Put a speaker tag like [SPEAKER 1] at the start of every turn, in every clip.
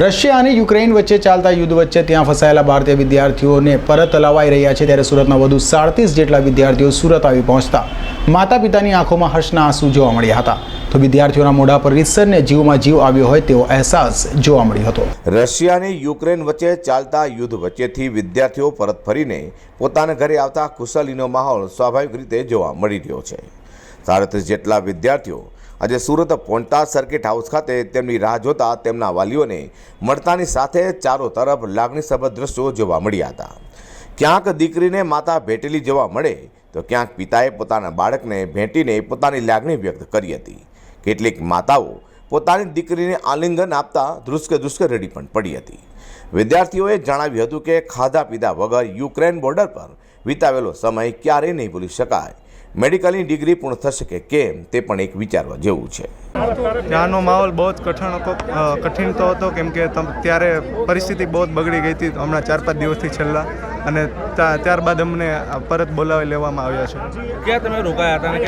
[SPEAKER 1] Russia અને Ukraine વચ્ચે ચાલતા યુદ્ધ વચ્ચે ત્યાં ફસાયેલા ભારતીય વિદ્યાર્થીઓને પરત લવાઈ રહ્યા છે ત્યારે સુરતના વધુ સાડત્રીસ જેટલા વિદ્યાર્થીઓ સુરત આવી પહોંચતા માતા પિતાની આંખોમાં હર્ષના આંસુ જોવા મળ્યા હતા. તો વિદ્યાર્થીઓના મોઢા પર રીતસરને જીવમાં જીવ આવ્યો હોય તેવો અહેસાસ જોવા મળ્યો હતો.
[SPEAKER 2] રશિયા અને યુક્રેન વચ્ચે ચાલતા યુદ્ધ વચ્ચેથી વિદ્યાર્થીઓ પરત ફરીને પોતાના ઘરે આવતા ખુશાલીનો માહોલ સ્વાભાવિક રીતે જોવા મળી રહ્યો છે. સાડત્રીસ જેટલા વિદ્યાર્થીઓ આજે સુરત પહોંચતા સર્કિટ હાઉસ ખાતે તેમની રાહ જોતા તેમના વાલીઓને મળતાની સાથે ચારો તરફ લાગણીસભર દ્રશ્યો જોવા મળ્યા હતા. ક્યાંક દીકરીને માતા ભેટેલી જોવા મળે તો ક્યાંક પિતાએ પોતાના બાળકને ભેટીને પોતાની લાગણી વ્યક્ત કરી હતી. કેટલીક માતાઓ પોતાની દીકરીને આલિંગન આપતા ધ્રુસ્કે ધ્રુસ્કે રડી પણ પડી હતી. વિદ્યાર્થીઓએ જણાવ્યું હતું કે ખાધા પીધા વગર યુક્રેન બોર્ડર પર વિતાવેલો સમય ક્યારેય નહીં ભૂલી શકાય. મેડિકલની ડિગ્રી પૂર્ણ થશે કે કેમ તે પણ એક વિચારવા જેવું છે.
[SPEAKER 3] ત્યાંનો માહોલ બહુ જ કઠણ હતો કઠિન તો હતો કેમ કે તમ- ત્યારે પરિસ્થિતિ બહુ જ બગડી ગઈ હતી હમણાં ચાર પાંચ દિવસથી છેલ્લા. અને ત્યારબાદ અમને પરત બોલાવી લેવામાં આવ્યા છે.
[SPEAKER 4] ક્યાં તમે રોકાયા હતા અને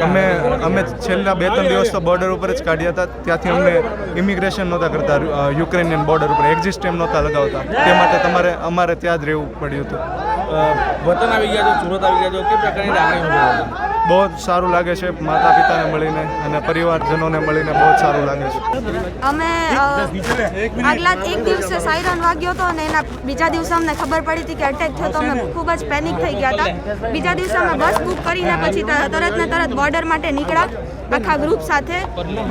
[SPEAKER 3] અમે અમે છેલ્લા બે ત્રણ દિવસ તો બોર્ડર ઉપર જ કાઢ્યા હતા. ત્યાંથી અમને ઇમિગ્રેશન નહોતા કરતા યુક્રેનિયન બોર્ડર ઉપર એક્ઝિસ્ટ એમ નહોતા લગાવતા. તે માટે તમારે અમારે ત્યાં જ રહેવું પડ્યું હતું.
[SPEAKER 4] વતન આવી ગયા છો સુરત આવી ગયા છો કે પ્રકારની લાગણી?
[SPEAKER 3] બહુ જ સારું લાગે છે માતા પિતાને મળીને અને પરિવારજનોને મળીને બહુ જ સારું લાગે છે.
[SPEAKER 5] અમે આગલા એક દિવસે સાયરન વાગ્યો હતો અને એના બીજા દિવસે અમને ખબર પડી હતી કે અટેક થયો તો અમે ખૂબ જ પેનિક થઈ ગયા હતા. બીજા દિવસે અમે બસ બુક કરીને પછી તરત ને તરત બોર્ડર માટે નીકળ્યા, આખા ગ્રુપ સાથે.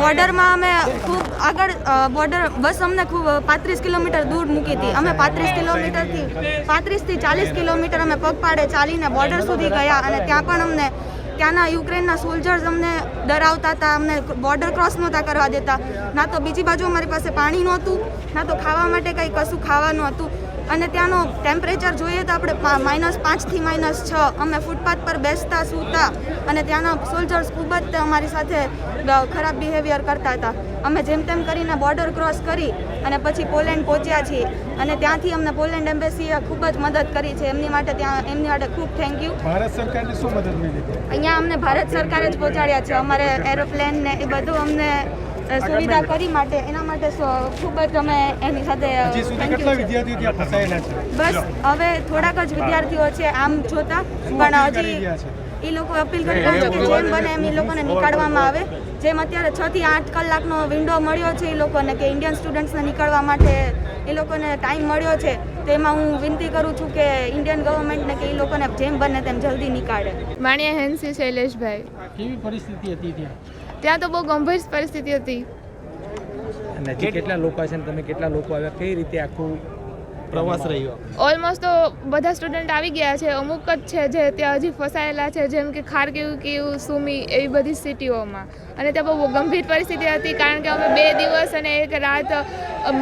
[SPEAKER 5] બોર્ડરમાં અમે ખૂબ આગળ બોર્ડર બસ અમને ખૂબ પાંત્રીસ કિલોમીટર દૂર મૂકી હતી. અમે પાંત્રીસ કિલોમીટરથી, પાંત્રીસથી ચાલીસ કિલોમીટર અમે પગપાળે ચાલીને બોર્ડર સુધી ગયા અને ત્યાં પણ અમને ત્યાંના યુક્રેનના સોલ્જર્સ અમને ડરાવતા હતા, અમને બોર્ડર ક્રોસ નહોતા કરવા દેતા. ના તો બીજી બાજુ અમારી પાસે પાણી નહોતું, ના તો ખાવા માટે કંઈ કશું ખાવાનું હતું. અને ત્યાંનો ટેમ્પરેચર જોઈએ તો આપણે માઇનસ પાંચથી માઇનસ છ. અમે ફૂટપાથ પર બેસતા, સૂતા અને ત્યાંના સોલ્જર્સ ખૂબ જ અમારી સાથે ખરાબ બિહેવિયર કરતા હતા. અમે જેમ તેમ કરીને બોર્ડર ક્રોસ કરી અને પછી પોલેન્ડ પહોંચ્યા છીએ. અને ત્યાંથી અમને પોલેન્ડ એમ્બેસીએ ખૂબ જ મદદ કરી છે. એમની માટે ત્યાં, એમની માટે ખૂબ થેન્ક યુ
[SPEAKER 3] ભારત સરકારની શું મદદ મળી
[SPEAKER 5] અહીંયા અમને ભારત સરકારે જ પહોંચાડ્યા છે. અમારે એરોપ્લેન ને એ બધું અમને સુવિધા કરી માટે એના માટે સો- ખૂબ જ અમે એની સાથે બસ હવે થોડાક જ વિદ્યાર્થીઓ છે આમ જોતા પણ હજી એ લોકો અપીલ કરી રહ્યા છે કે જેમ બને એમ એ લોકોને નીકાળવામાં આવે. જેમ અત્યારે છ થી આઠ કલાકનો વિન્ડો મળ્યો છે એ લોકોને કે ઇન્ડિયન સ્ટુડન્ટ્સને નીકળવા માટે એ લોકોને ટાઈમ મળ્યો છે. તો એમાં હું વિનંતી કરું છું કે ઇન્ડિયન ગવર્મેન્ટને કે એ લોકોને જેમ બને તેમ જલ્દી નીકાળે.
[SPEAKER 6] માણ્યા હેન્સી શૈલેષભાઈ.
[SPEAKER 7] કેવી પરિસ્થિતિ હતી ત્યાં?
[SPEAKER 6] ત્યાં તો બહુ ગંભીર પરિસ્થિતિ હતી.
[SPEAKER 7] અને કેટલા લોકો છે ને તમે કેટલા લોકો આવ્યા કઈ રીતે આખું પ્રવાસ રહ્યો.
[SPEAKER 6] ઓલમોસ્ટ તો બધા સ્ટુડન્ટ આવી ગયા છે. અમુક જ છે જે ત્યાં હજી ફસાયેલા છે જેમ કે ખારકીવ કીવ સુમી એવી બધી સિટીઓમાં અને ત્યાં બહુ ગંભીર પરિસ્થિતિ હતી કારણ કે અમે બે દિવસ અને એક રાત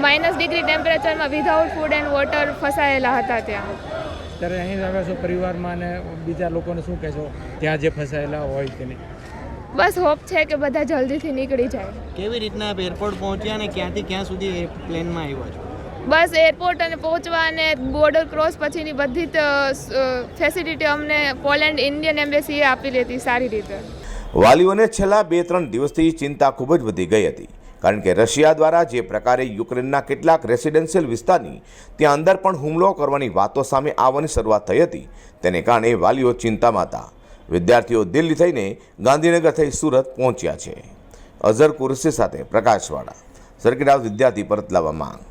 [SPEAKER 6] માઇનસ ડિગ્રી ટેમ્પરેચરમાં વિધાઉટ ફૂડ એન્ડ વોટર ફસાયેલા હતા ત્યાં.
[SPEAKER 7] ત્યારે અહીં આવ્યા છો પરિવારમાં અને બીજા લોકોને શું કહેશો? ત્યાં જે ફસાયેલા હોય તેને
[SPEAKER 6] બસ હોપ છે કે બધા જલ્દીથી નીકળી જાય.
[SPEAKER 8] કેવી રીતના આપ એરપોર્ટ પહોંચ્યા અને ક્યાંથી ક્યાં સુધી પ્લેનમાં આવ્યા છો?
[SPEAKER 6] બસ એરપોર્ટ અને પહોંચવા અને બોર્ડર ક્રોસ પછીની બધી જ ફેસિલિટી અમને પોલેન્ડ ઇન્ડિયન એમ્બેસીએ આપેલી હતી સારી રીતે.
[SPEAKER 2] વાલીઓને છેલ્લા બે ત્રણ દિવસથી ચિંતા ખૂબ જ વધી ગઈ હતી. કારણ કે રશિયા દ્વારા જે પ્રકારે યુક્રેનના કેટલાક રેસિડેન્શિયલ વિસ્તારની ત્યાં અંદર પણ હુમલો કરવાની વાતો સામે આવવાની શરૂઆત થઈ હતી. તેને કારણે વાલીઓ ચિંતામાં હતા. વિદ્યાર્થીઓ દિલ્હી થઈને ગાંધીનગર થઈ સુરત પહોંચ્યા છે. અઝર કુરશી સાથે પ્રકાશવાળા. સર્કિટ હાઉસ વિદ્યાર્થી પરત લાવવા માંગ.